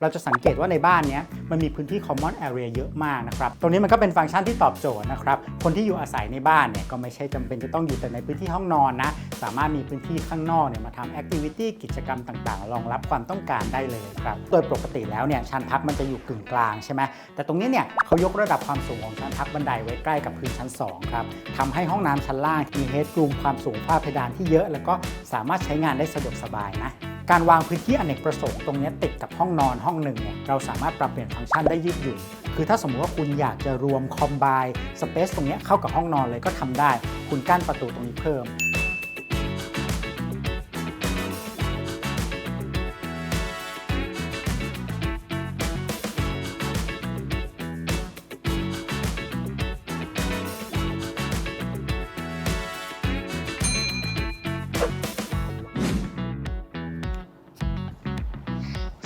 เราจะสังเกตว่าในบ้านนี้มันมีพื้นที่ common area เยอะมากนะครับ ตรงนี้มันก็เป็นฟังก์ชันที่ตอบโจทย์นะครับ คนที่อยู่อาศัยในบ้านเนี่ยก็ไม่ใช่จำเป็นจะต้องอยู่แต่ในพื้นที่ห้องนอนนะ สามารถมีพื้นที่ข้างนอกเนี่ยมาทำ activity กิจกรรมต่างๆ รองรับความต้องการได้เลยครับ โดยปกติแล้วเนี่ยชั้นพักมันจะอยู่กึ่งกลางใช่ไหมแต่ตรงนี้เนี่ยเขายกระดับความสูงของชั้นพักบันไดไว้ใกล้กับพื้นชั้นสองครับทำให้ห้องน้ำชั้นล่างมี headroom ความสูงฝ้าเพดานที่เยอะ แล้วก็สามารถใช้งานได้สะดวกสบายนะ การวางพื้นที่อเนกประสงค์ตรงนี้ติดกับห้องนอนห้องหนึ่งเนี่ยเราสามารถปรับเปลี่ยนฟังก์ชันได้ยืดหยุ่นคือถ้าสมมุติว่าคุณอยากจะรวมคอมไบสเปซตรงนี้เข้ากับห้องนอนเลยก็ทำได้ คุณกั้นประตูตรงนี้เพิ่ม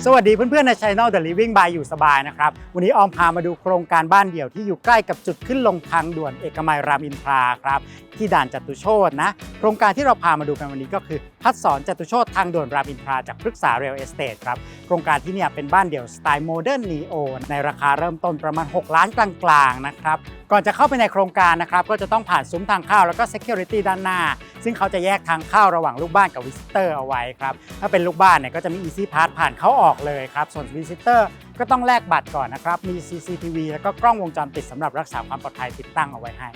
สวัสดีเพื่อนๆในช anel The Living by อยู่สบายนะครับ วันนี้ออมพามาดูโครงการบ้านเดี่ยวที่อยู่ใกล้กับจุดขึ้นลงทางด่วนเอกมัยรามอินทราครับที่ด่านจตุโชตนะ โครงการที่เราพามาดูกันวันนี้ก็คือ พัฒสอนจตุโชตทางด่วนรามอินทราจากพฤกษาเรลเอสเตทครับ โครงการที่เนี่ยเป็นบ้านเดี่ยวสไตล์โมเดิร์นนีโอในราคาเริ่มต้นประมาณ 6 ล้านกลางๆนะครับ ก่อนจะเข้าไปในโครงการนะครับก็จะต้องผ่านซุ้มทางเข้าแล้วก็ Security ด้านหน้า ซึ่งเขาจะแยกทางเข้าระหว่างลูกบ้านกับวิสิเตอร์เอาไว้ครับถ้าเป็นลูกบ้านเนี่ยก็จะมี Easy Pass ผ่านเข้าออกเลยครับส่วนวิสิเตอร์ก็ต้องแลกบัตรก่อนนะครับมี CCTV แล้วก็กล้องวงจรปิดสำหรับรักษาความปลอดภัยติดตั้งเอาไว้ให้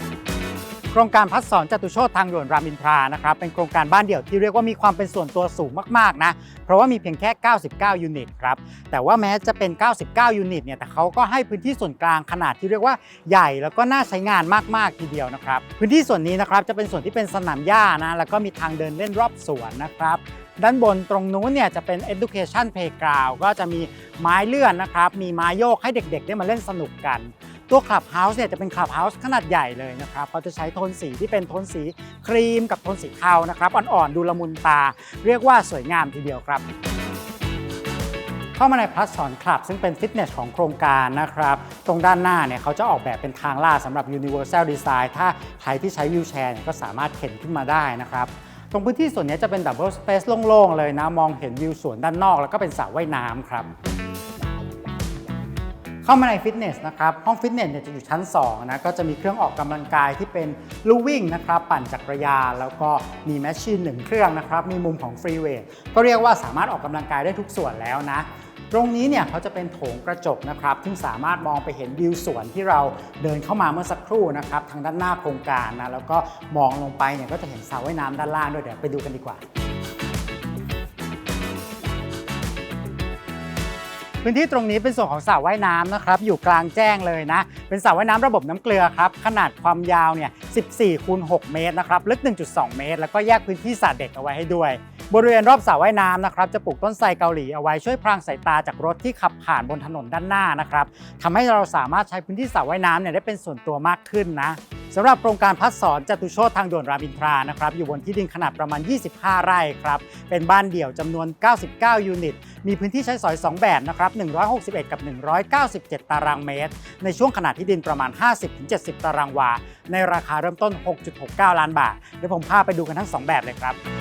โครงการพัฒสอนจตุโชตทางด่วนรามอินทรานะครับเป็นโครงการบ้านเดี่ยวที่เรียกว่ามีความเป็นส่วนตัวสูงมากๆนะเพราะว่ามีเพียงแค่ 99 ยูนิตครับแต่ว่าแม้จะเป็น 99 ยูนิตเนี่ยแต่เขาก็ให้พื้นที่ส่วนกลางขนาดที่เรียกว่าใหญ่แล้วก็น่าใช้งานมากๆทีเดียวนะครับพื้นที่ส่วนนี้นะครับจะเป็นส่วนที่เป็นสนามหญ้านะแล้วก็มีทางเดินเล่นรอบสวนนะครับด้านบนตรงนู้นเนี่ยจะเป็น education playground ก็จะมีไม้เลื่อนนะครับ มีไม้โยกให้เด็กๆ ได้มาเล่นสนุกกัน ตัวคลับเฮาส์เนี่ยจะเป็นคลับเฮาส์ขนาดใหญ่เลยนะครับเขาจะใช้โทนสีที่เป็นโทนสีครีมกับโทนสีเทานะครับอ่อนๆดูละมุนตา เรียกว่าสวยงามทีเดียวครับ เข้ามาในพลัสสอนคลับ ซึ่งเป็นฟิตเนสของโครงการนะครับ ตรงด้านหน้าเนี่ยเขาจะออกแบบเป็นทางลาดสำหรับ Universal Design ถ้าใครที่ใช้วิวแชร์ก็สามารถเข็นขึ้นมาได้นะครับตรงพื้นที่ส่วนนี้จะเป็นดับเบิลสเปซโล่งๆเลยนะ มองเห็นวิวสวนด้านนอกแล้วก็เป็นสระว่ายน้ำครับ เข้ามาในฟิตเนสนะครับ ห้องฟิตเนสเนี่ยจะอยู่ชั้น2นะก็จะมีเครื่องออกกำลังกายที่เป็นลู่วิ่งนะครับปั่นจักรยานแล้วก็มีแมชชีนหนึ่งเครื่องนะครับ มีมุมของฟรีเวทก็เรียกว่าสามารถออกกำลังกายได้ทุกส่วนแล้วนะตรงนี้เนี่ยเขาจะเป็นโถงกระจกนะครับซึ่งสามารถมองไปเห็นวิวสวนที่เราเดินเข้ามาเมื่อสักครู่นะครับทางด้านหน้าโครงการนะแล้วก็มองลงไปเนี่ยก็จะเห็นสระว่ายน้ำด้านล่างด้วยเดี๋ยวไปดูกันดีกว่า พื้นที่ตรงนี้เป็นส่วนของสระว่ายน้ำนะครับ อยู่กลางแจ้งเลยนะ เป็นสระว่ายน้ำระบบน้ำเกลือครับ ขนาดความยาวเนี่ย 14คูณ6เมตรนะครับ ลึก 1.2 เมตร แล้วก็แยกพื้นที่สระเด็กเอาไว้ให้ด้วย บริเวณรอบสระว่ายน้ำนะครับจะปลูกต้นไทรเกาหลีเอาไว้ช่วยพรางสายตาจากรถที่ขับผ่านบนถนนด้านหน้านะครับทำให้เราสามารถใช้พื้นที่สระว่ายน้ำเนี่ยได้เป็นส่วนตัวมากขึ้นนะสำหรับโครงการพัฒสอนจตุโชตทางด่วนรามอินทรานะครับอยู่บนที่ดินขนาดประมาณ 25 ไร่ครับเป็นบ้านเดี่ยวจำนวน 99 ยูนิต มีพื้นที่ใช้สอย 2 แบบนะครับ 161 กับ 197 ตารางเมตร ในช่วงขนาดที่ดินประมาณ 50-70 ตารางวา ในราคาเริ่มต้น 6.69 ล้านบาทเดี๋ยวผมพาไปดูกันทั้ง 2 แบบเลยครับ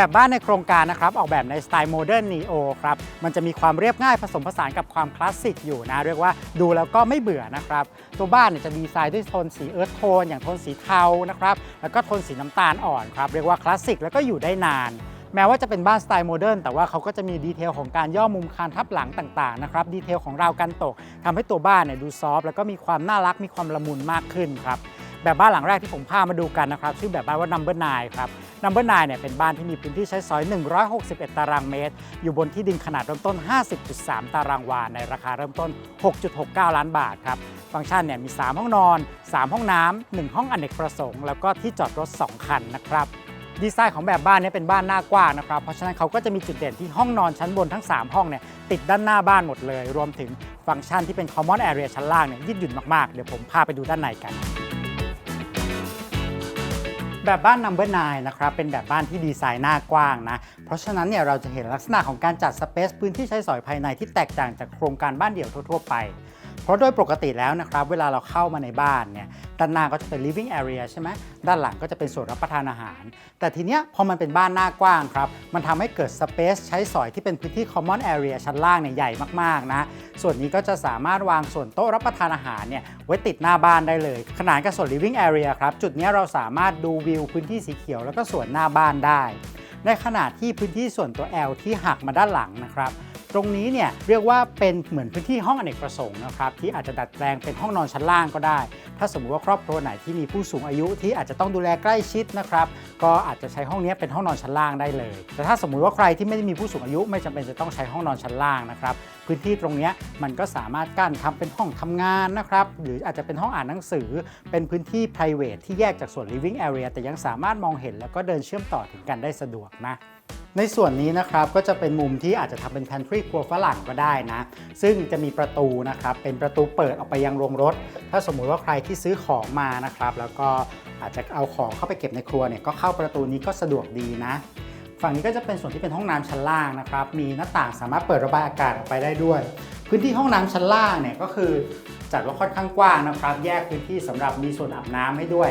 แบบบ้านในโครงการนะครับออกแบบในสไตล์โมเดิร์นนีโอครับมันจะมีความเรียบง่ายผสมผสานกับความคลาสสิกอยู่นะ เรียกว่าดูแล้วก็ไม่เบื่อนะครับ ตัวบ้านเนี่ยจะดีไซน์ด้วยโทนสีเอิร์ธโทนอย่างโทนสีเทานะครับแล้วก็โทนสีน้ำตาลอ่อนครับเรียกว่าคลาสสิกแล้วก็อยู่ได้นานแม้ว่าจะเป็นบ้านสไตล์โมเดิร์นแต่ว่าเขาก็จะมีดีเทลของการย่อมุมคานทับหลังต่างๆนะครับดีเทลของราวกันตกทำให้ตัวบ้านเนี่ยดูซอฟแล้วก็มีความน่ารักมีความละมุนมากขึ้นครับแบบบ้านหลังแรกที่ผมพามาดูกันนะครับชื่อแบบบ้านว่า Number 9ครับ Number 9เนี่ยเป็นบ้านที่มีพื้นที่ใช้สอย 161 ตารางเมตร อยู่บนที่ดินขนาดเริ่มต้น 50.3 ตารางวา ในราคาเริ่มต้น 6.69 ล้านบาทครับฟังก์ชันเนี่ยมี 3 ห้องนอน 3 ห้องน้ำ1ห้องอเนกประสงค์ แล้วก็ที่จอดรถ 2 คันนะครับดีไซน์ของแบบบ้านเนี้เป็นบ้านหน้ากว้างนะครับ เพราะฉะนั้นเขาก็จะมีจุดเด่นที่ห้องนอนชั้นบนทั้ง 3 ห้องเนี่ยติดด้านหน้าบ้านหมดเลย รวมถึงฟังก์ชันที่เป็น common area ชั้นล่างเนี่ยยืดหยุ่นมากๆ เดี๋ยวผมพาไปดูด้านในกัน แบบบ้าน Number 9นะครับเป็นแบบบ้านที่ดีไซน์หน้ากว้างนะเพราะฉะนั้นเนี่ยเราจะเห็นลักษณะของการจัดสเปซพื้นที่ใช้สอยภายในที่แตกต่างจากโครงการบ้านเดี่ยวทั่วๆไป ราะโดยปกติแล้วนะครับ เวลาเราเข้ามาในบ้านเนี่ยด้านหน้าก็จะเป็น living area ใช่ไหมด้านหลังก็จะเป็นส่วนรับประทานอาหาร แต่ทีเนี้ยพอมันเป็นบ้านหน้ากว้างครับ มันทำให้เกิด space ใช้สอยที่เป็นพื้นที่ common area ชั้นล่างเนี่ยใหญ่มากๆนะ ส่วนนี้ก็จะสามารถวางส่วนโต๊ะรับประทานอาหารเนี่ยไว้ติดหน้าบ้านได้เลย ขนานกับส่วน living area ครับ จุดนี้เราสามารถดูวิวพื้นที่สีเขียวแล้วก็สวนหน้าบ้านได้ ในขณะที่พื้นที่ส่วนตัว L ที่หักมาด้านหลังนะครับ ตรงนี้เนี่ยเรียกว่าเป็นเหมือนพื้นที่ห้องอเนกประสงค์นะครับที่อาจจะดัดแปลงเป็นห้องนอนชั้นล่างก็ได้ ถ้าสมมุติว่าครอบครัวไหนที่มีผู้สูงอายุที่อาจจะต้องดูแลใกล้ชิดนะครับก็อาจจะใช้ห้องนี้เป็นห้องนอนชั้นล่างได้เลย แต่ถ้าสมมุติว่าใครที่ไม่ได้มีผู้สูงอายุไม่จำเป็นจะต้องใช้ห้องนอนชั้นล่างนะครับพื้นที่ตรงนี้มันก็สามารถกั้นทำเป็นห้องทำงานนะครับหรืออาจจะเป็นห้องอ่านหนังสือ เป็นพื้นที่ private ที่แยกจากส่วน living area แต่ยังสามารถมองเห็นแล้วก็เดินเชื่อมต่อถึงกันได้สะดวกนะ ในส่วนนี้นะครับก็จะเป็นมุมที่อาจจะทำเป็น pantry ครัวฝรั่งก็ได้นะ ซึ่งจะมีประตูนะครับเป็นประตูเปิดออกไปยังโรงรถ ถ้าสมมุติว่าใครที่ซื้อของมานะครับ แล้วก็อาจจะเอาของเข้าไปเก็บในครัวเนี่ยก็เข้าประตูนี้ก็สะดวกดีนะ ฝั่งนี้ก็จะเป็นส่วนที่เป็นห้องน้ำชั้นล่างนะครับ มีหน้าต่างสามารถเปิดระบายอากาศออกไปได้ด้วย พื้นที่ห้องน้ำชั้นล่างเนี่ยก็คือจัดว่าค่อนข้างกว้างนะครับ แยกพื้นที่สำหรับมีส่วนอาบน้ำให้ด้วย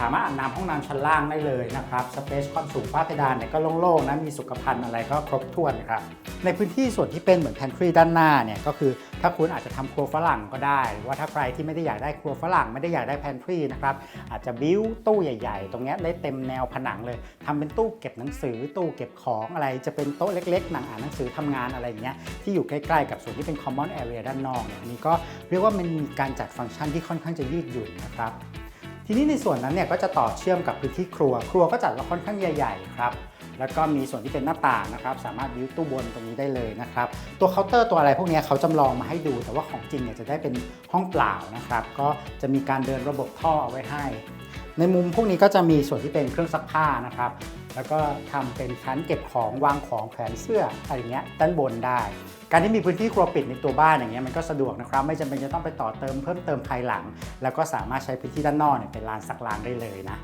สามารถอาบน้ำห้องน้ำชั้นล่างได้เลยนะครับสเปซความสูงฝ้าเพดานเนี่ยก็โล่งๆนะมีสุขภัณฑ์อะไรก็ครบถ้วนครับในพื้นที่ส่วนที่เป็นเหมือน pantry ด้านหน้าเนี่ยก็คือถ้าคุณอาจจะทำครัวฝรั่งก็ได้ ว่าถ้าใครที่ไม่ได้อยากได้ครัวฝรั่งไม่ได้อยากได้ pantry นะครับอาจจะบิ้วตู้ใหญ่ ๆ ตรงนี้ได้เต็มแนวผนังเลยทำเป็นตู้เก็บหนังสือ ตู้เก็บของอะไรจะเป็นโต๊ะเล็กๆหนังอ่านหนังสือทำงานอะไรอย่างเงี้ยที่อยู่ใกล้ๆกับส่วนที่เป็น common area ด้านนอกเนี่ยอันนี้ก็เรียกว่ามันมีการจัดฟังก์ชันที่ค่อนข้างจะยืดหยุ่นนะครับ ทีนี้ในส่วนนั้นเนี่ยก็จะต่อเชื่อมกับพื้นที่ครัว ครัวก็จัดว่าค่อนข้างใหญ่ๆครับแล้วก็มีส่วนที่เป็นหน้าต่างนะครับ สามารถวิวตู้บนตรงนี้ได้เลยนะครับ ตัวเคาน์เตอร์ตัวอะไรพวกนี้เขาจำลองมาให้ดู แต่ว่าของจริงเนี่ยจะได้เป็นห้องเปล่านะครับ ก็จะมีการเดินระบบท่อเอาไว้ให้ ในมุมพวกนี้ก็จะมีส่วนที่เป็นเครื่องซักผ้านะครับ แล้วก็ทำเป็นชั้นเก็บของวางของแขวนเสื้ออะไรเงี้ยด้านบนได้ การที่มีพื้นที่ครัวปิดในตัวบ้านอย่างเงี้ยมันก็สะดวกนะครับ ไม่จำเป็นจะต้องไปต่อเติมเพิ่มเติมภายหลัง แล้วก็สามารถใช้พื้นที่ด้านนอกเนี่ยเป็นลานซักลางได้เลยนะ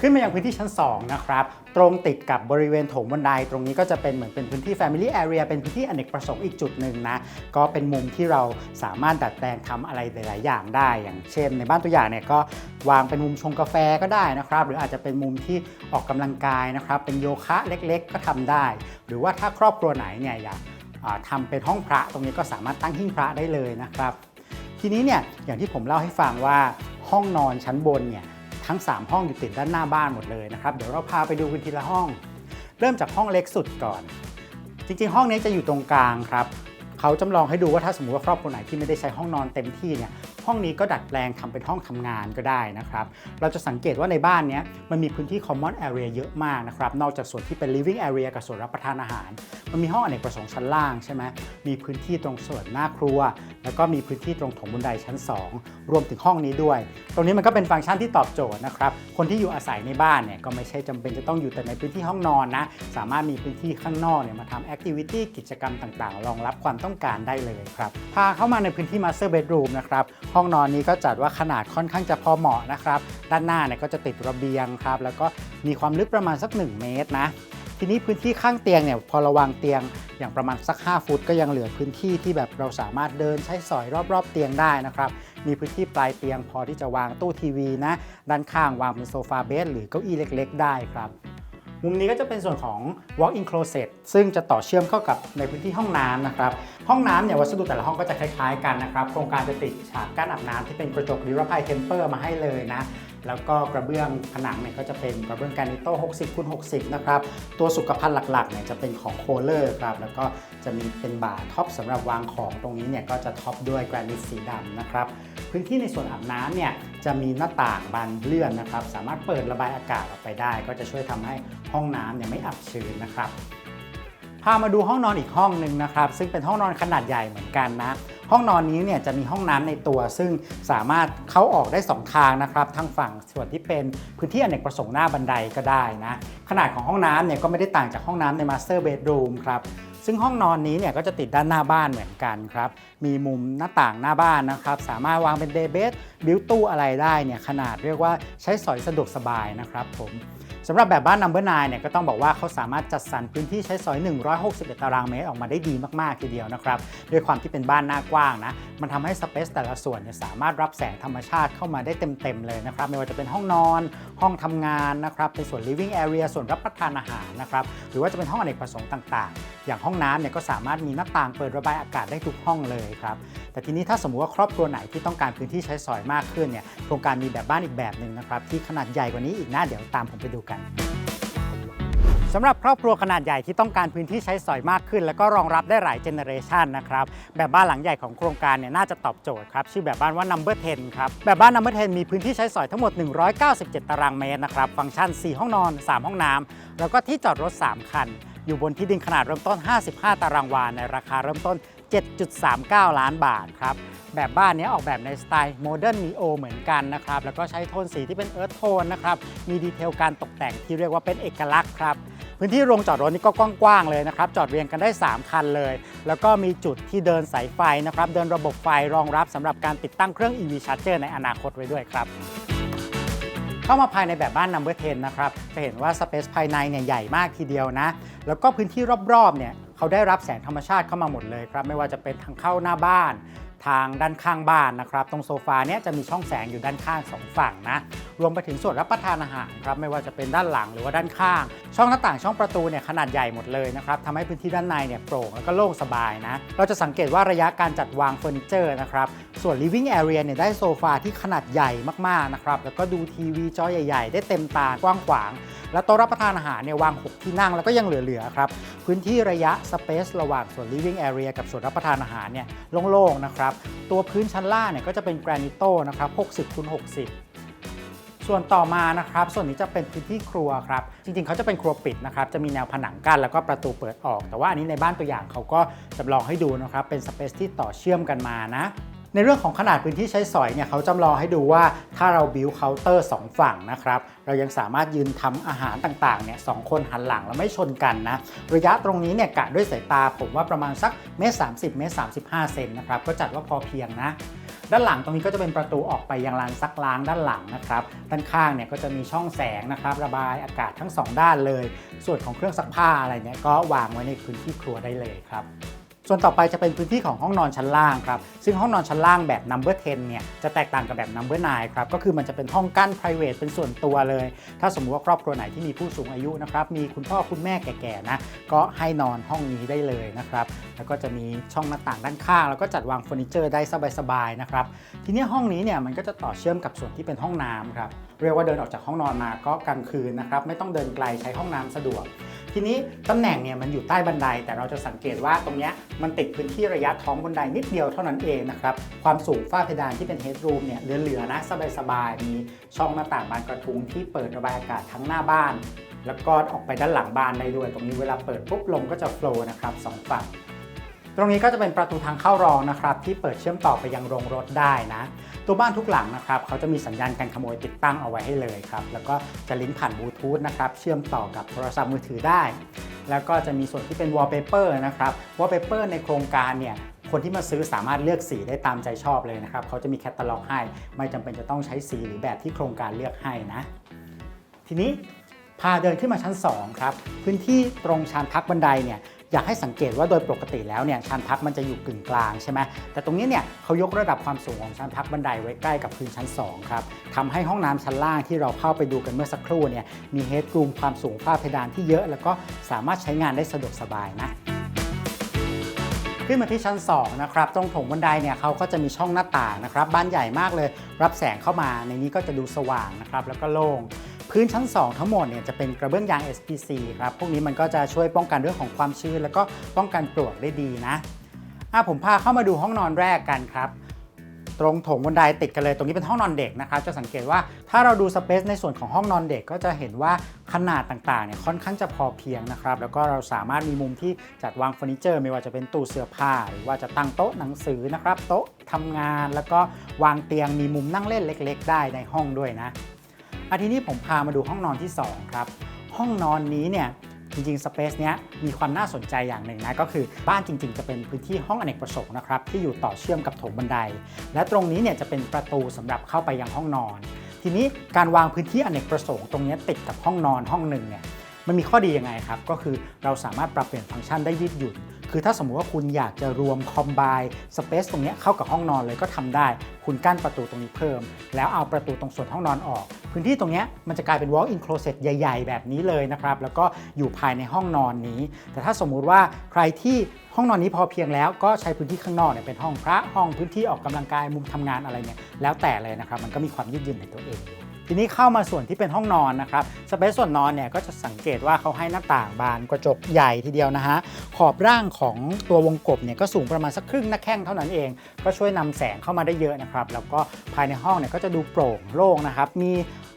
ขึ้นมาอยังพื้นที่ชั้น 2 นะครับ ตรงติดกับบริเวณโถงบันได ตรงนี้ก็จะเป็นเหมือนเป็นพื้นที่ Family Area เป็นพื้นที่อเนกประสงค์อีกจุดหนึ่งนะ ก็เป็นมุมที่เราสามารถดัดแปลงทำอะไรหลาย ๆ อย่างได้ อย่างเช่น ในบ้านตัวอย่างเนี่ยก็วางเป็นมุมชงกาแฟก็ได้นะครับ หรืออาจจะเป็นมุมที่ออกกำลังกายนะครับ เป็นโยคะเล็ก ๆ ก็ทำได้ หรือว่าถ้าครอบครัวไหนเนี่ยอยาก ทำทำเป็นห้องพระตรงนี้ก็สามารถตั้งหิ้งพระได้เลยนะครับ ทีนี้เนี่ยอย่างที่ผมเล่าให้ฟังว่าห้องนอนชั้นบนเนี่ยทั้ง 3 ห้องอยู่ติดด้านหน้าบ้านหมดเลยนะครับเดี๋ยวเราพาไปดูกันทีละห้อง เริ่มจากห้องเล็กสุดก่อน จริงๆ ห้องนี้จะอยู่ตรงกลางครับเขาจำลองให้ดูว่าถ้าสมมติว่าครอบครัวไหนที่ไม่ได้ใช้ห้องนอนเต็มที่เนี่ย ห้องนี้ก็ดัดแปลงทำเป็นห้องทำงานก็ได้นะครับ เราจะสังเกตว่าในบ้านนี้มันมีพื้นที่ common area เยอะมากนะครับ นอกจากส่วนที่เป็น living area กับส่วนรับประทานอาหาร มันมีห้องอเนกประสงค์ชั้นล่างใช่ไหมมีพื้นที่ตรงส่วนหน้าครัว แล้วก็มีพื้นที่ตรงถงบันไดชั้น 2 รวมถึงห้องนี้ด้วย ตรงนี้มันก็เป็นฟังก์ชันที่ตอบโจทย์นะครับ คนที่อยู่อาศัยในบ้านเนี่ยก็ไม่ใช่จำเป็นจะต้องอยู่แต่ในพื้นที่ห้องนอนนะ สามารถมีพื้นที่ข้างนอกเนี่ยมาทำแอคทิวิตี้กิจกรรมต่างๆ รองรับความต้องการได้เลยครับ พาเข้ามาในพื้นที่ master bedroom นะครับห้องนอนนี้ก็จัดว่าขนาดค่อนข้างจะพอเหมาะนะครับ ด้านหน้าเนี่ยก็จะติดระเบียงครับ แล้วก็มีความลึกประมาณสัก 1 เมตรนะ ทีนี้พื้นที่ข้างเตียงเนี่ยพอระวางเตียงอย่างประมาณสัก 5 ฟุต ก็ยังเหลือพื้นที่ที่แบบเราสามารถเดินใช้สอยรอบๆ เตียงได้นะครับ มีพื้นที่ปลายเตียงพอที่จะวางตู้ทีวีนะ ด้านข้างวางเป็นโซฟาเบดหรือเก้าอี้เล็ก ๆ ได้ครับ มุมนี้ก็จะเป็นส่วนของ walk-in closet ซึ่งจะต่อเชื่อมเข้ากับในพื้นที่ห้องน้ำนะครับ ห้องน้ำเนี่ยวัสดุแต่ละห้องก็จะคล้ายๆ กันนะครับ โครงการจะติดฉากกั้นอาบน้ำที่เป็นกระจกนิรภัยเทมเปอร์มาให้เลยนะ แล้วก็กระเบื้องผนังเนี่ยก็จะเป็นกระเบื้องการนิโต้ 60คูณ60 นะครับ ตัวสุขภัณฑ์หลักๆ เนี่ยจะเป็นของโคเลอร์ครับ แล้วก็จะมีเป็นบาร์ท็อปสำหรับวางของตรงนี้เนี่ยก็จะท็อปด้วยแกรนิตสีดำนะครับ พื้นที่ในส่วนอาบน้ำเนี่ยจะมีหน้าต่างบานเลื่อนนะครับ สามารถเปิดระบายอากาศออกไปได้ ก็จะช่วยทำให้ห้องน้ำเนี่ยไม่อับชื้นนะครับพามาดูห้องนอนอีกห้องหนึ่งนะครับ ซึ่งเป็นห้องนอนขนาดใหญ่เหมือนกันนะห้องนอนนี้เนี่ยจะมีห้องน้ำในตัว ซึ่งสามารถเข้าออกได้ 2 ทางนะครับทางฝั่งส่วนที่เป็นพื้นที่อเนกประสงค์หน้าบันไดก็ได้นะขนาดของห้องน้ำเนี่ยก็ไม่ได้ต่างจากห้องน้ำใน Master Bedroom ครับ ซึ่งห้องนอนนี้เนี่ยก็จะติดด้านหน้าบ้านเหมือนกันครับ มีมุมหน้าต่างหน้าบ้านนะครับ สามารถวางเป็นเดย์เบดบิวตู้อะไรได้เนี่ยขนาดเรียกว่าใช้สอยสะดวกสบายนะครับผม สำหรับแบบบ้าน Number 9เนี่ยก็ต้องบอกว่าเขาสามารถจัดสรรพื้นที่ใช้สอย 161 ตารางเมตรออกมาได้ดีมาก ๆ ทีเดียวนะครับ ด้วยความที่เป็นบ้านหน้ากว้างนะ มันทำให้สเปซแต่ละส่วนเนี่ยสามารถรับแสงธรรมชาติเข้ามาได้เต็ม ๆ เลยนะครับ ไม่ว่าจะเป็นห้องนอน ห้องทำงานนะครับ เป็นส่วน living area ส่วนรับประทานอาหารนะครับ หรือว่าจะเป็นห้องอเนกประสงค์ต่าง ๆ อย่างห้องน้ำเนี่ยก็สามารถมีหน้าต่างเปิดระบายอากาศได้ทุกห้องเลยครับแต่ทีนี้ถ้าสมมุติว่าครอบครัวไหนที่ต้องการพื้นที่ใช้สอยมากขึ้นเนี่ยโครงการมีแบบบ้านอีกแบบหนึ่งนะครับที่ขนาดใหญ่กว่านี้อีกนะเดี๋ยวตามผมไปดูกันสำหรับครอบครัวขนาดใหญ่ที่ต้องการพื้นที่ใช้สอยมากขึ้น แล้วก็รองรับได้หลายเจเนอเรชันนะครับแบบบ้านหลังใหญ่ของโครงการเนี่ยน่าจะตอบโจทย์ครับชื่อแบบบ้านว่า Number 10ครับแบบบ้าน Number 10 มีพื้นที่ใช้สอยทั้งหมด 197 ตารางเมตรนะครับฟังก์ชัน 4 ห้องนอน 3 ห้องน้ำแล้วก็ที่จอดรถ 3 คัน อยู่บนที่ดินขนาดเริ่มต้น 55 ตารางวาในราคาเริ่มต้น 7.39 ล้านบาทครับ แบบบ้านนี้ออกแบบในสไตล์โมเดิร์นนีโอเหมือนกันนะครับ แล้วก็ใช้โทนสีที่เป็นเอิร์ธโทนนะครับ มีดีเทลการตกแต่งที่เรียกว่าเป็นเอกลักษณ์ครับ พื้นที่โรงจอดรถนี่ก็กว้างๆเลยนะครับ จอดเรียงกันได้ 3 คันเลย แล้วก็มีจุดที่เดินสายไฟนะครับ เดินระบบไฟรองรับสำหรับการติดตั้งเครื่อง EV Charger ในอนาคตไว้ด้วยครับเข้ามาภายในแบบบ้าน Number 10 นะครับ จะเห็นว่าสเปซภายในเนี่ยใหญ่มากทีเดียวนะ แล้วก็พื้นที่รอบๆ เนี่ยเขาได้รับแสงธรรมชาติเข้ามาหมดเลยครับ ไม่ว่าจะเป็นทางเข้าหน้าบ้าน ทางด้านข้างบ้านนะครับ ตรงโซฟาเนี่ยจะมีช่องแสงอยู่ด้านข้างสองฝั่งนะ รวมไปถึงส่วนรับประทานอาหารครับ ไม่ว่าจะเป็นด้านหลังหรือว่าด้านข้าง ช่องหน้าต่างช่องประตูเนี่ยขนาดใหญ่หมดเลยนะครับทำให้พื้นที่ด้านในเนี่ยโปร่งแล้วก็โล่งสบายนะ เราจะสังเกตว่าระยะการจัดวางเฟอร์นิเจอร์นะครับ ส่วน living area เนี่ยได้โซฟาที่ขนาดใหญ่มากๆนะครับ แล้วก็ดูทีวีจอใหญ่ ๆ ได้เต็มตากว้างขวาง แล้วโต๊ะรับประทานอาหารเนี่ยวาง 6 ที่นั่งแล้วก็ยังเหลือๆครับ พื้นที่ระยะสเปซระหว่างส่วน living area กับส่วนรับประทานอาหารเนี่ยโล่งๆนะครับ ตัวพื้นชั้นล่างเนี่ยก็จะเป็นแกรนิโตนะครับ 60คูณ60ส่วนต่อมานะครับ ส่วนนี้จะเป็นพื้นที่ครัวครับ จริงๆ เขาจะเป็นครัวปิดนะครับ จะมีแนวผนังกั้นแล้วก็ประตูเปิดออก แต่ว่าอันนี้ในบ้านตัวอย่างเขาก็จำลองให้ดูนะครับ เป็นสเปซที่ต่อเชื่อมกันมานะ ในเรื่องของขนาดพื้นที่ใช้สอยเนี่ยเขาจำลองให้ดูว่าถ้าเราบิวเคาน์เตอร์สองฝั่งนะครับเรายังสามารถยืนทำอาหารต่างๆเนี่ยสองคนหันหลังแล้วไม่ชนกันนะระยะตรงนี้เนี่ยกะด้วยสายตาผมว่าประมาณสักเมตรสามสิบเมตรสามสิบห้าเซนนะครับก็จัดว่าพอเพียงนะด้านหลังตรงนี้ก็จะเป็นประตูออกไปยังลานซักล้างด้านหลังนะครับ ด้านข้างเนี่ยก็จะมีช่องแสงนะครับ ระบายอากาศทั้งสองด้านเลย ส่วนของเครื่องซักผ้าอะไรเนี่ยก็วางไว้ในพื้นที่ครัวได้เลยครับ ส่วนต่อไปจะเป็นพื้นที่ของห้องนอนชั้นล่างครับ ซึ่งห้องนอนชั้นล่างแบบ number 10 เนี่ย จะแตกต่างกับแบบ number 9 ครับ ก็คือมันจะเป็นห้องกั้น private เป็นส่วนตัวเลย ถ้าสมมุติว่าครอบครัวไหนที่มีผู้สูงอายุนะครับ มีคุณพ่อคุณแม่แก่ๆนะ ก็ให้นอนห้องนี้ได้เลยนะครับ แล้วก็จะมีช่องหน้าต่างด้านข้าง แล้วก็จัดวางเฟอร์นิเจอร์ได้สบายๆนะครับ ทีนี้ห้องนี้เนี่ยมันก็จะต่อเชื่อมกับส่วนที่เป็นห้องน้ำครับ เรียกว่าเดินออกจากห้องนอนมาก็กลางคืนนะครับ ไม่ต้องเดินไกลใช้ห้องน้ำสะดวก ทีนี้ตำแหน่งเนี่ยมันอยู่ใต้บันได แต่เราจะสังเกตว่าตรงเนี้ยมันติดพื้นที่ระยะท้องบันไดนิดเดียวเท่านั้นเองนะครับ ความสูงฝ้าเพดานที่เป็นเฮดรูมเนี่ยเหลือๆนะสบายๆมีช่องหน้าต่างบานกระทุงที่เปิดระบายอากาศทั้งหน้าบ้าน แล้วก็ออกไปด้านหลังบ้านได้ด้วย ตรงนี้เวลาเปิดปุ๊บลมก็จะโฟล์นะครับสองฝั่ง ตรงนี้ก็จะเป็นประตูทางเข้ารองนะครับที่เปิดเชื่อมต่อไปยังโรงรถได้นะ ตัวบ้านทุกหลังนะครับเขาจะมีสัญญาณการขโมยติดตั้งเอาไว้ให้เลยครับแล้วก็จะลิงก์ผ่านบลูทูธนะครับเชื่อมต่อกับโทรศัพท์มือถือได้ แล้วก็จะมีส่วนที่เป็นวอลเปเปอร์นะครับวอลเปเปอร์ในโครงการเนี่ยคนที่มาซื้อสามารถเลือกสีได้ตามใจชอบเลยนะครับเขาจะมีแคตตาล็อกให้ ไม่จำเป็นจะต้องใช้สีหรือแบบที่โครงการเลือกให้นะ ทีนี้พาเดินขึ้นมาชั้น 2 ครับ พื้นที่ตรงชานพักบันไดเนี่ย อยากให้สังเกตว่าโดยปกติแล้วเนี่ยชานพักมันจะอยู่กึ่งกลางใช่ไหมแต่ตรงนี้เนี่ยเขายกระดับความสูงของชานพักบันไดไว้ใกล้กับพื้นชั้น 2 ครับทำให้ห้องน้ำชั้นล่างที่เราเข้าไปดูกันเมื่อสักครู่เนี่ยมีเฮดรูมความสูงฝ้าเพดานที่เยอะ แล้วก็สามารถใช้งานได้สะดวกสบายนะขึ้นมาที่ชั้น2นะครับตรงถงบันไดเนี่ยเขาก็จะมีช่องหน้าต่างนะครับบ้านใหญ่มากเลย รับแสงเข้ามาในนี้ก็จะดูสว่างนะครับแล้วก็โล่ง พื้นชั้น 2 ทั้งหมดเนี่ยจะเป็นกระเบื้องยาง SPC ครับ พวกนี้มันก็จะช่วยป้องกันเรื่องของความชื้น แล้วก็ป้องกันปลวกได้ดีนะอะผมพาเข้ามาดูห้องนอนแรกกันครับตรงโถงบันไดติดกันเลย ตรงนี้เป็นห้องนอนเด็กนะครับ จะสังเกตว่าถ้าเราดูสเปซในส่วนของห้องนอนเด็กก็จะเห็นว่าขนาดต่างๆเนี่ยค่อนข้างจะพอเพียงนะครับ แล้วก็เราสามารถมีมุมที่จัดวางเฟอร์นิเจอร์ ไม่ว่าจะเป็นตู้เสื้อผ้า หรือว่าจะตั้งโต๊ะหนังสือนะครับ โต๊ะทำงาน แล้วก็วางเตียงมีมุมนั่งเล่นเล็ก ๆ ได้ในห้องด้วยนะ อาทีนี้ผมพามาดูห้องนอนที่สองครับ ห้องนอนนี้เนี่ยจริงๆ สเปซเนี้ยมีความน่าสนใจอย่างหนึ่งนะ ก็คือบ้านจริงๆ จะเป็นพื้นที่ห้องอเนกประสงค์นะครับ ที่อยู่ต่อเชื่อมกับโถงบันได และตรงนี้เนี่ยจะเป็นประตูสำหรับเข้าไปยังห้องนอน ทีนี้การวางพื้นที่อเนกประสงค์ตรงนี้ติดกับห้องนอนห้องหนึ่งเนี่ยมันมีข้อดียังไงครับ ก็คือเราสามารถปรับเปลี่ยนฟังก์ชันได้ยืดหยุ่น คือถ้าสมมุติว่าคุณอยากจะรวมคอมไบสเปซตรงนี้เข้ากับห้องนอนเลยก็ทำได้ คุณกั้นประตูตรงนี้เพิ่ม แล้วเอาประตูตรงส่วนห้องนอนออก พื้นที่ตรงนี้มันจะกลายเป็น walk-in closet ใหญ่ ๆ แบบนี้เลยนะครับ แล้วก็อยู่ภายในห้องนอนนี้ แต่ถ้าสมมุติว่าใครที่ห้องนอนนี้พอเพียงแล้วก็ใช้พื้นที่ข้างนอกเนี่ยเป็นห้องพระห้องพื้นที่ออกกำลังกายมุมทำงานอะไรเนี่ยแล้วแต่เลยนะครับ มันก็มีความยืดหยุ่นในตัวเอง ทีนี้เข้ามาส่วนที่เป็นห้องนอนนะครับสเปซส่วนนอนเนี่ยก็จะสังเกตว่าเขาให้หน้าต่างบานกระจกใหญ่ทีเดียวนะฮะขอบร่างของตัววงกบเนี่ยก็สูงประมาณสักครึ่งหน้าแข้งเท่านั้นเอง ก็ช่วยนำแสงเข้ามาได้เยอะนะครับแล้วก็ภายในห้องเนี่ยก็จะดูโปร่งโล่งนะครับมี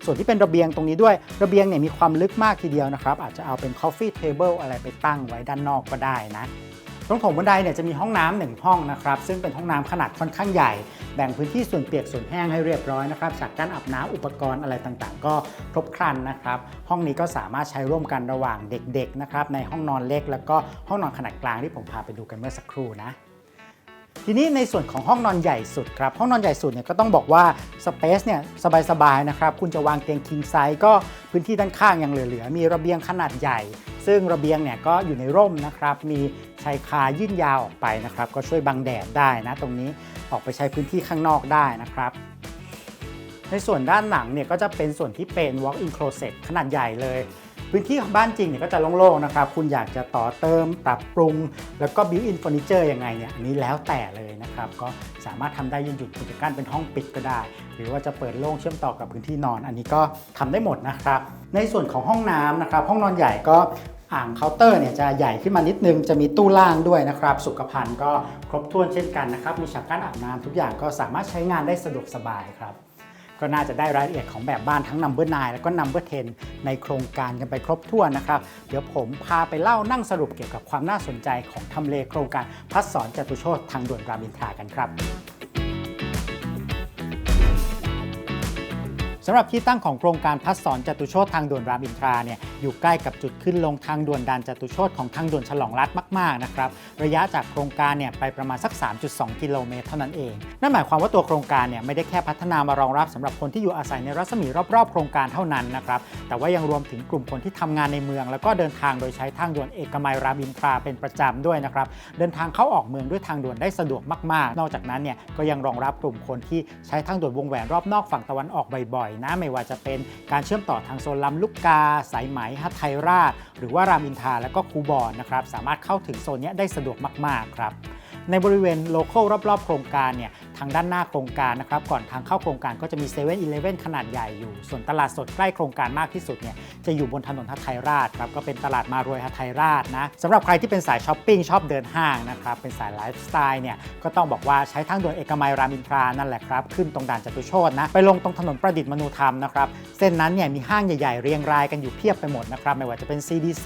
ส่วนที่เป็นระเบียงตรงนี้ด้วยระเบียงเนี่ยมีความลึกมากทีเดียวนะครับอาจจะเอาเป็น coffee table อะไรไปตั้งไว้ด้านนอกก็ได้นะ ตรงโถงบันไดเนี่ยจะมีห้องน้ำหนึ่งห้องนะครับ ซึ่งเป็นห้องน้ำขนาดค่อนข้างใหญ่ แบ่งพื้นที่ส่วนเปียกส่วนแห้งให้เรียบร้อยนะครับฉากกั้นอาบน้ำอุปกรณ์อะไรต่างๆ ก็ครบครันนะครับ ห้องนี้ก็สามารถใช้ร่วมกันระหว่างเด็กๆนะครับในห้องนอนเล็ก แล้วก็ห้องนอนขนาดกลางที่ผมพาไปดูกันเมื่อสักครู่นะ ทีนี้ในส่วนของห้องนอนใหญ่สุดครับห้องนอนใหญ่สุดเนี่ยก็ต้องบอกว่าสเปซเนี่ยสบายๆนะครับคุณจะวางเตียง king size ก็พื้นที่ด้านข้างยังเหลือๆมีระเบียงขนาดใหญ่ ซึ่งระเบียงเนี่ยก็อยู่ในร่มนะครับมีชายคายื่นยาวออกไปนะครับก็ช่วยบังแดดได้นะตรงนี้ออกไปใช้พื้นที่ข้างนอกได้นะครับในส่วนด้านหลังเนี่ยก็จะเป็นส่วนที่เป็น walk-in closet ขนาดใหญ่เลย พื้นที่ของบ้านจริงเนี่ยก็จะโล่งๆนะครับ คุณอยากจะต่อเติมปรับปรุง แล้วก็ built in furniture ยังไงเนี่ยอันนี้แล้วแต่เลยนะครับ ก็สามารถทำได้ยืนหยุดคุณจะกั้นเป็นห้องปิดก็ได้ หรือว่าจะเปิดโล่งเชื่อมต่อกับพื้นที่นอน อันนี้ก็ทำได้หมดนะครับ ในส่วนของห้องน้ำนะครับ ห้องนอนใหญ่ก็อ่างเคาน์เตอร์เนี่ยจะใหญ่ขึ้นมานิดนึง จะมีตู้ล่างด้วยนะครับ สุขภัณฑ์ก็ครบถ้วนเช่นกันนะครับ มีฉากกั้นอาบน้ำทุกอย่างก็สามารถใช้งานได้สะดวกสบายครับ ก็น่าจะได้รายละเอียดของแบบบ้านทั้ง Number 9 แล้วก็ Number 10 ในโครงการกันไปครบถ้วนนะครับ เดี๋ยวผมพาไปเล่านั่งสรุปเกี่ยวกับความน่าสนใจของทำเลโครงการพัฒสอนจตุโชตทางด่วนรามอินทรากันครับำหรับที่ตั้งของโครงการพัฒสอนจตุโชตทางด่วนรามอินทราเนี่ยอยู่ใกล้กับจุดขึ้นลงทางด่วนดานจตุโชตของทางด่วนฉลองรัฐมากๆนะครับระยะจากโครงการเนี่ยไปประมาณสัก 3.2 กิโลเมตรเท่านั้นเอง นั่นหมายความว่าตัวโครงการเนี่ยไม่ได้แค่พัฒนามารองรับสำหรับคนที่อยู่อาศัยในรัศมีรอบๆ โครงการเท่านั้นนะครับแต่ว่ายังรวมถึงกลุ่มคนที่ทำงานในเมือง แล้วก็เดินทางโดยใช้ทางด่วนเอกมัยรามอินทราเป็นประจำด้วยนะครับเดินทางเข้าออกเมืองด้วยทางด่วนได้สะดวกมาก ๆ นอกจากนั้นเนี่ยก็ยังรองรับกลุ่มคนที่ใช้ทางด่วนวงแหวนรอบนอกฝั่งตะวันออกบ่อยนะ ไม่ว่าจะเป็นการเชื่อมต่อทางโซนลำลูกกา สายไหมฮัทไทราช หรือว่ารามอินทราและก็คูบอนนะครับ สามารถเข้าถึงโซนนี้ได้สะดวกมาก ๆ ครับ ในบริเวณโลเคอลรอบ ๆ โครงการเนี่ย ทางด้านหน้าโครงการนะครับก่อนทางเข้าโครงการก็จะมี7 e เ e ่ e อขนาดใหญ่อยู่ ส่วนตลาดสดใกล้โครงการมากที่สุดเนี่ยจะอยู่บนถนนฮัทไทราชครับก็เป็นตลาดมารวยฮัทไทราชนะสำหรับใครที่เป็นสายช้อปปิ้งชอบเดินห้างนะครับเป็นสายไลฟ์สไตล์เนี่ยก็ต้องบอกว่าใช้ทางด่วนเอกมัยรามอินทรานั่นแหละครับขึ้นตรงด่านจตุโชตนะไปลงตรงถนนประดิษฐ์มนูธรรมนะครับเส้นนั้นเนี่ยมีห้างใหญ่ๆ เรียงรายกันอยู่เพียบไปหมดนะครับไม่ว่าจะเป็น CDC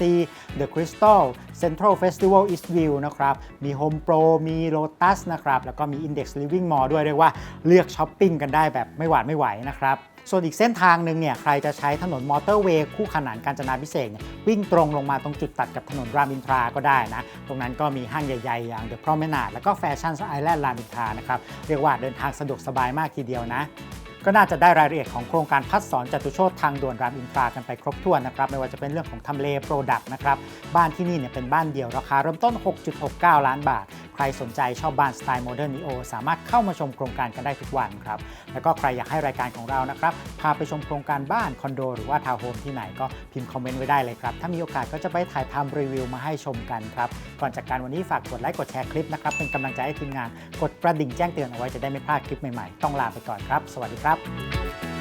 The Crystal Central Festival Eastview นะครับมี Home Pro มี Lotus นะครับแล้วก็มี Index Living Mall ด้วยเรียกว่าเลือกช้อปปิ้งกันได้แบบไม่หวาดไม่ไหวนะครับส่วนอีกเส้นทางหนึ่งเนี่ยใครจะใช้ถนนมอเตอร์เวย์คู่ขนานกาญจนาพิเศษเนี่ยวิ่งตรงลงมาตรงจุดตัดกับถนนรามอินทราก็ได้นะ ตรงนั้นก็มีห้างใหญ่ๆ อย่าง The Promenade แล้วก็แฟชั่นไอแลนด์รามอินทรานะครับ เรียกว่าเดินทางสะดวกสบายมากทีเดียวนะ ก็น่าจะได้รายละเอียดของโครงการพัฒสอนจตุโชตทางด่วนรามอินทรากันไปครบถ้วนนะครับไม่ว่าจะเป็นเรื่องของทำเลโปรดักต์นะครับบ้านที่นี่เนี่ยเป็นบ้านเดี่ยวราคาเริ่มต้น 6.69 ล้านบาทใครสนใจชอบบ้านสไตล์โมเดิร์นนิโอสามารถเข้ามาชมโครงการกันได้ทุกวันครับ แล้วก็ใครอยากให้รายการของเรานะครับ พาไปชมโครงการบ้าน คอนโด หรือว่าทาวน์โฮมที่ไหนก็พิมพ์คอมเมนต์ไว้ได้เลยครับ ถ้ามีโอกาสก็จะไปถ่ายทำรีวิวมาให้ชมกันครับ ก่อนจากการวันนี้ฝากกดไลค์กดแชร์คลิปนะครับเป็นกำลังใจให้ทีมงาน กดกระดิ่งแจ้งเตือนเอาไว้จะได้ไม่พลาดคลิปใหม่ๆ ต้องลาไปก่อนครับ สวัสดีครับ